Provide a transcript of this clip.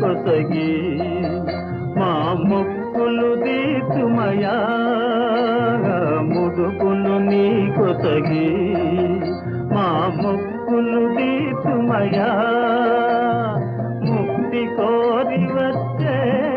కొసగి మా మొక్కులు తీర్చుమయా ముడుపులు నీ కొసగి మా మొక్కులు తీర్చుమయా. ముక్తి కోరి వచ్చే